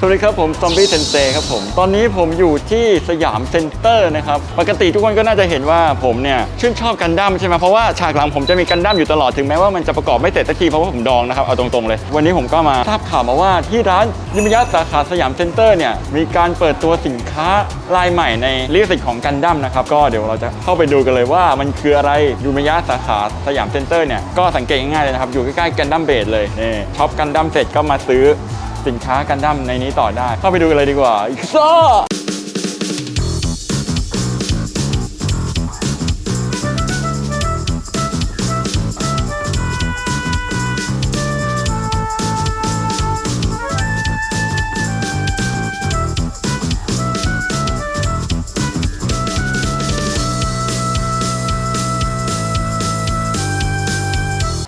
สวัสดีครับผมซอมบี้เซนเซครับผม ตอนนี้ผมอยู่ที่สยามเซ็นเตอร์นะครับ ปกติทุกคนก็น่าจะเห็นว่าผมเนี่ยชื่นชอบกันดั้มใช่ไหมเพราะว่าฉากหลังผมจะมีกันดั้มอยู่ตลอดถึงแม้ว่ามันจะประกอบไม่เสร็จสักทีเพราะว่าผมดองนะครับ เอาตรงๆเลย วันนี้ผมก็มาทราบข่าวมาว่าที่ร้านยิมยะสาขาสยามเซ็นเตอร์เนี่ยมีการเปิดตัวสินค้ารายใหม่ในลิขสิทธิ์ของกันดั้มนะครับก็เดี๋ยวเราจะเข้าไปดูกันเลยว่ามันคืออะไรยูมยะสาขาสยามเซ็นเตอร์เนี่ยก็สังเกตง่ายๆเลยนะครับอยู่ใกล้ๆกันดั้มเบสเลยนี่ช็อปกันดั้มเสร็จก็มาซื้อสินค้ากันดั้มในนี้ต่อได้ เข้าไปดูกันเลยดีกว่าอีกซ่อ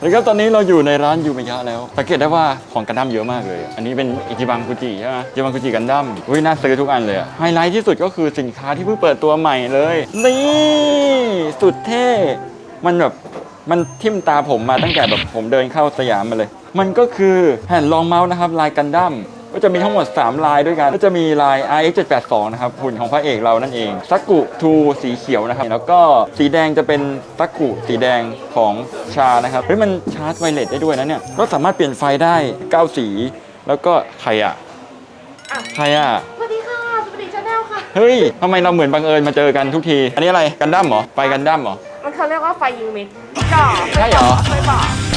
แล้วครับตอนนี้เราอยู่ในร้านยูมยะแล้วสังเกตได้ว่าของกันดั้มเยอะมากเลย อันนี้เป็นอิจิบังคุจิใช่ไหมอิจิบังคุจิกันดั้มอุ้ยน่าซื้อทุกอันเลยไฮไลท์ที่สุดก็คือสินค้าที่เพิ่งเปิดตัวใหม่เลย นี่สุดเท่มันแบบมันทิ่มตาผมมาตั้งแต่แบบผมเดินเข้าสยามมาเลย มันก็คือแผ่นรองเมาส์นะครับลายกันดั้ม ก็จะมีทั้งหมด 3 ลายด้วยกันก็จะมีลาย RX 782นะครับหุ่นของพระเอกเรานั่นเองซักกุทูสีเขียวนะครับแล้วก็สีแดงจะเป็นซักกุสีแดงของชานะครับเฮ้ยมันชาร์จไวเลสได้ด้วยนะเนี่ยก็สามารถเปลี่ยนไฟได้ 9 สี แล้วก็ใครอะใครอะสวัสดีค่ะสวัสดีชาแนลค่ะ เฮ้ยทำไมเราเหมือนบังเอิญมาเจอกันทุกที อันนี้อะไรกันดั้มเหรอไฟกันดั้มเหรอมันเขาเรียกว่าไฟยิงเม็ดจ่อใช่เหรอไม่บอก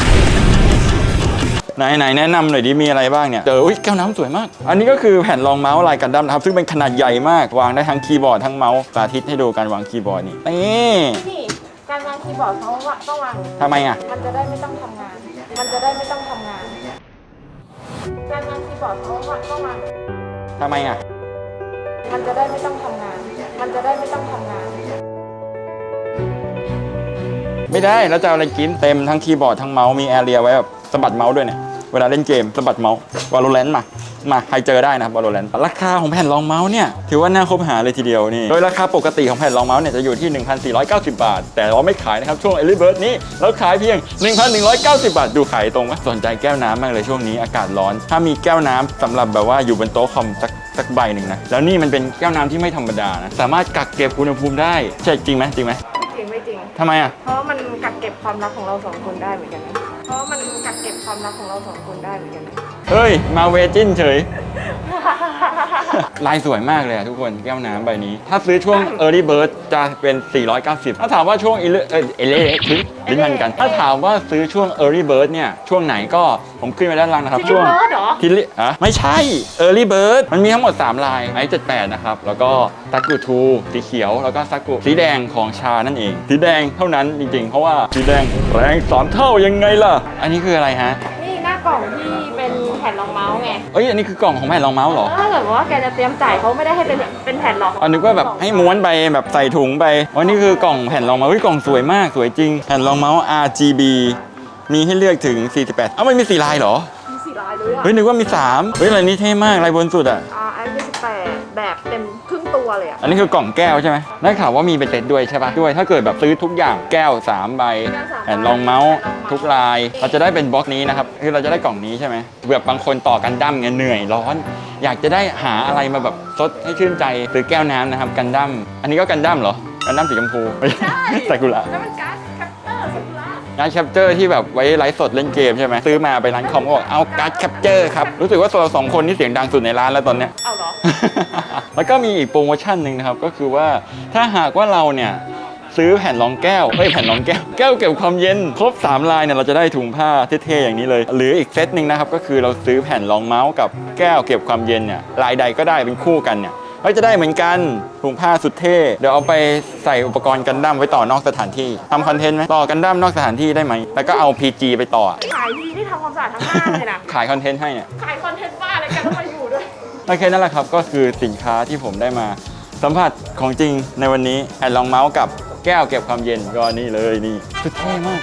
ไหนไหนแนะนำหน่อยดิมีอะไรบ้างเนี่ยเจออุ้ยแก้วน้ำสวยมาก อันนี้ก็คือแผ่นรองเมาส์ลายกันดั้มนะครับซึ่งเป็นขนาดใหญ่มากวางได้ทั้งคีย์บอร์ดทั้งเมาส์สาธิตให้ดูการวางคีย์บอร์ดนี่นี่นี่การวางคีย์บอร์ดเขาว่าต้องวางทำไมอะมันจะได้ไม่ต้องทำงาน มันจะได้ไม่ต้องทำงาน การวางคีย์บอร์ดเขาว่าต้องวางทำไมอะมันจะได้ไม่ต้องทำงาน มันจะได้ไม่ต้องทำงานไม่ได้แล้วจะเอาอะไรกินเต็มทั้งคีย์บอร์ดทั้งเมาส์มีแอเรียไว้แบบสะบัดเมาส์ด้วยเนี่ย เวลาเล่นเกมสะบัดเมาส์วาโลแรนต์มามาใครเจอได้นะครับวาโลแรนต์ราคาของแผ่นรองเมาส์เนี่ยถือว่าน่าคบหาเลยทีเดียวนี่โดยราคาปกติของแผ่นรองเมาส์เนี่ยจะอยู่ที่ 1,490 บาท แต่เราไม่ขายนะครับช่วงเอลิเบิร์ดนี้เราขายเพียง 1,190 บาท ดูขายตรงไหมสนใจแก้วน้ำมากเลยช่วงนี้อากาศร้อน ถ้ามีแก้วน้ำสำหรับแบบว่าอยู่บนโต๊ะคอมสักสักใบหนึ่งนะแล้วนี่มันเป็นแก้วน้ำที่ไม่ธรรมดานะสามารถกักเก็บอุณหภูมิได้ใช่จริงไหมจริงไหมไม่จริงไม่จริงทำไมอะเพราะว่ามันกักเก็บความรักของเราสองคนได้เหมือนกันนะเพ ราะว่ามันกักเก็บความรักของเราสองคนได้เหมือนกันนะเฮ้ย มาเวจินเฉย ลายสวยมากเลยอะทุกคนแก้วน้ำใบนี้ ถ้าซื้อช่วง Early Bird จะเป็น 490 ถ้าถามว่าช่วงเอเลเออเอเลถึงลิ้นพันกัน ถ้าถามว่าซื้อช่วง Early Bird เนี่ย ช่วงไหนก็ผมขึ้นไปด้านล่างนะครับ ช่วง Early Bird เหรอ ทิลิอะไม่ใช่ Early Bird มันมีทั้งหมด 3 ลายไอ78 นะครับ แล้วก็ซักกุทูสีเขียว แล้วก็ซักกุสีแดงของชานั่นเอง สีแดงเท่านั้นจริงๆ เพราะว่าสีแดงแรงสามเท่ายังไงล่ะ อันนี้คืออะไรฮะ นี่หน้ากล่องที่เป็นแผ่นรองเมาส์ไงเอ้ยอันนี้คือกล่องของแผ่นรองเมาส์เหรอถ้าเกิดว่าแกจะเตรียมจ่ายเขาไม่ได้ให้เป็นเป็นแผ่นหรอกอันนึกว่าแบบให้ม้วนไปแบบใส่ถุงไปอ๋อนี่คือกล่องแผ่นรองเมาส์เฮ้ยกล่องสวยมากสวยจริง แผ่นรองเมาส์ RGB มีให้เลือกถึง 48 เอ้าไม่มีสีลายเหรอ มีสี่ลายเลยอะเฮ้ยนึกว่ามี 3 เฮ้ยลายนี้เท่มากลายบนสุดอะอ่าอันนี้สิบแปดแบบเต็มครึ่ง ตัวเลยอะอันนี้คือกล่องแก้วใช่ไหมได้ข่าวว่ามีเป็นเซ็ตด้วยใช่ปะด้วย ถ้าเกิดแบบซื้อทุกอย่างแก้ว3ใบแผ่นรองเมาส์ ทุกลาย เราจะได้เป็นบล็อกนี้นะครับ คือเราจะได้กล่องนี้ใช่ไหมเบื่อบางคนต่อกันดั้มเงี้ยเหนื่อยร้อน อยากจะได้หาอะไรมาแบบซดให้ชื่นใจซื้อแก้วน้ำนะครับกันดั้ม อันนี้ก็กันดั้มเหรอ กันดั้มสีชมพูไม่ใช่ซากุระ แล้วมันการ์ดแคปเตอร์ซากุระการ์ดแคปเจอร์ที่แบบไว้ไลฟ์สดเล่นเกมใช่ไหมซื้อมาไปร้านคอมก็บอกเอาการ์ดแคปเจอร์ครับ รู้สึกว่าเราสองคนนี่เสียงดังสุดในร้านแล้วตอนเนี้ย เอาเหรอ แล้วก็มีอีกโปรโมชั่นหนึ่งนะครับ ก็คือว่าถ้าหากว่าเราเนี่ยซื้อแผ่นรองแก้วเอ้ยแผ่นรองแก้ว แก้วเก็บความเย็น ครบ 3 ลายเนี่ยเราจะได้ถุงผ้าเท่ๆอย่างนี้เลย หรืออีกเซตหนึ่งนะครับก็คือเราซื้อแผ่นรองเมาส์กับแก้วเก็บความเย็นเนี่ยลายใดก็ได้เป็นคู่กันเนี่ยก็จะได้เหมือนกันถุงผ้าสุดเท่ เดี๋ยวเอาไปใส่อุปกรณ์กันดั้มไว้ต่อนอกสถานที่ทำคอนเทนต์ไหมต่อกันดั้มนอกสถานที่ได้ไหมแล้วก็เอา PG ไปต่อ ขายดีที่ทำความสะอาดทั้งบ้านเลยนะขายคอนเทนต์ให้เนี่ยขายคอนเทนต์บ้านอะไรกันต้องมาอยู่ด้วย โอเคนั่นแหละครับก็คือสินค้าที่ผมได้มาสัมผัสของจริงในวันนี้แอนลองเมาส์กับแก้วเก็บความเย็นก็นี่เลยนี่คือเท่มาก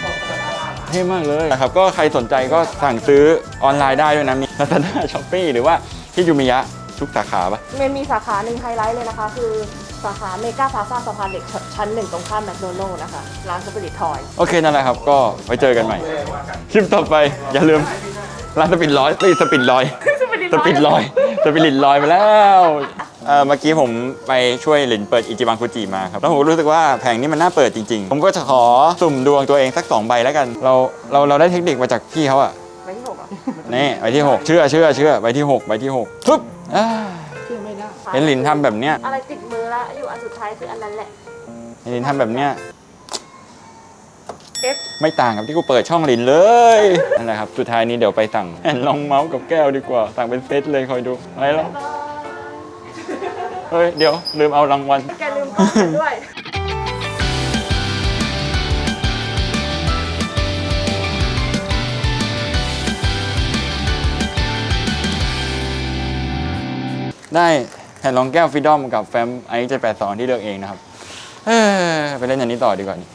เท่มากเลยนะครับก็ใครสนใจก็สั่งซื้อออนไลน์ได้ด้วยนะมี Lazada Shopee หรือว่าที่ยูมิยะทุกสาขาปะมันมีสาขาหนึ่งไฮไลท์เลยนะคะ คือสาขาเมกาพาซาสะพานเหล็กชั้นหนึ่งตรงข้ามแมคโดนัลล์นะคะ ร้านสปิริตทอย โอเค นั่นแหละครับ ก็ไว้เจอกันใหม่ คลิปต่อไปอย่าลืมร้านสปินร้อยไม่สปินร้อย สปินลอย สปิริตลอยไปแล้วเอ่อเมื่อกี้ผมไปช่วยหลินเปิดอิจิบังคุจิมาครับแล้วผมรู้สึกว่าแผงนี้มันน่าเปิดจริงๆ ผมก็จะขอสุ่มดวงตัวเองสักสองใบแล้วกัน เราเราเราได้เทคนิคมาจากพี่เขาอะไปที่หกอะนี่ใบที่หกเชื่อเชื่อเชื่อใบที่หกใบที่หกทุบอ่าเห็นหลินทำแบบเนี้ยอะไรติดมือละอยู่อันสุดท้ายคืออันนั้นแหละเห็นหลินทำแบบเนี้ย F ไม่ต่างกับที่กูเปิดช่องหลินเลยนั่นแหละครับสุดท้ายนี้เดี๋ยวไปสั่งแอนลองเมาส์กับแก้วดีกว่าสั่งเป็นเซตเลยคอยดูอะไรแล้วเฮ้ยเดี๋ยวลืมเอารางวัลแกลืมกล้องไปด้วยได้แผ่นรองแก้วฟิดอมกับแฟมไอเจ็ดแปดสองที่เลือกเองนะครับเอ้อไปเล่นอันนี้ต่อดีกว่านี่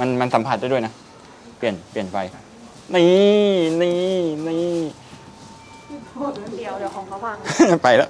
มันมันสัมผัสได้ด้วยนะ เปลี่ยนเปลี่ยนไฟ นี่นี่นี่ เดี๋ยวเดี๋ยวของเขาพัง ไปแล้ว